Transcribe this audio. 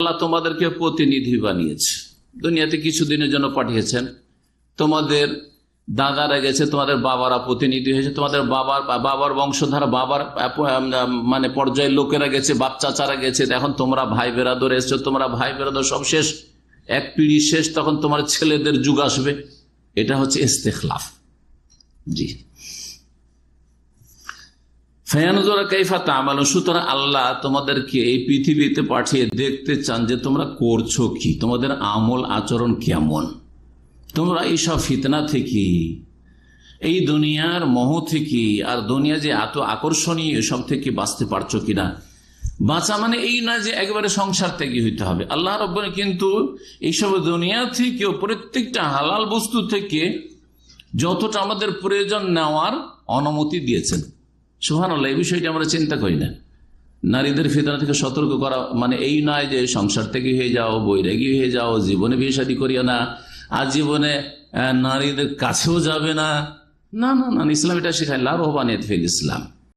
আল্লাহ তোমাদেরকে প্রতিনিধি বানিয়েছে। দুনিয়াতে কিছুদিনের জন্য পাঠিয়েছেন। তোমাদের দাদারা গেছে, তোমাদের বাবারা প্রতিনিধি হয়েছে। তোমাদের বাবার বাবার বংশধারা, বাবার মানে পর্যায়ের লোকেরা গেছে বাপ চাচারা গেছে এখন তোমরা ভাই বেরাদর এসছো, তোমরা ভাই বেরাদর সব শেষ। এক পিড়ি শেষ, তখন তোমার ছেলেদের যুগ আসবে। এটা হচ্ছে ইস্তেখলাফ। জি। সুতরাং আল্লাহ তোমাদেরকে এই পৃথিবীতে পাঠিয়ে দেখতে চান যে তোমরা করছ কি, তোমাদের আমল আচরণ কেমন। তোমরা এইসব ফিতনা থেকে, এই দুনিয়ার মোহ থেকে, আর দুনিয়া যে এত আকর্ষণীয় এসব থেকে বাঁচতে পারছ কিনা। বাঁচা মানে এই না যে একেবারে সংসার থেকে হইতে হবে। আল্লাহ রব্বর কিন্তু এইসব দুনিয়া থেকেও প্রত্যেকটা হালাল বস্তু থেকে যতটা আমাদের প্রয়োজন নেওয়ার অনুমতি দিয়েছেন। সুহান এই বিষয়টা আমরা চিন্তা করি না। নারীদের ফিতনা থেকে সতর্ক করা মানে এই নয় যে সংসার থেকে হয়ে যাও, বৈরাগী হয়ে যাও, জীবনে বিয়ে শাদী করিও না আর জীবনে নারীদের কাছেও যাবে না। না না না, ইসলাম এটা শেখায়, লাভ ফিল ইসলাম।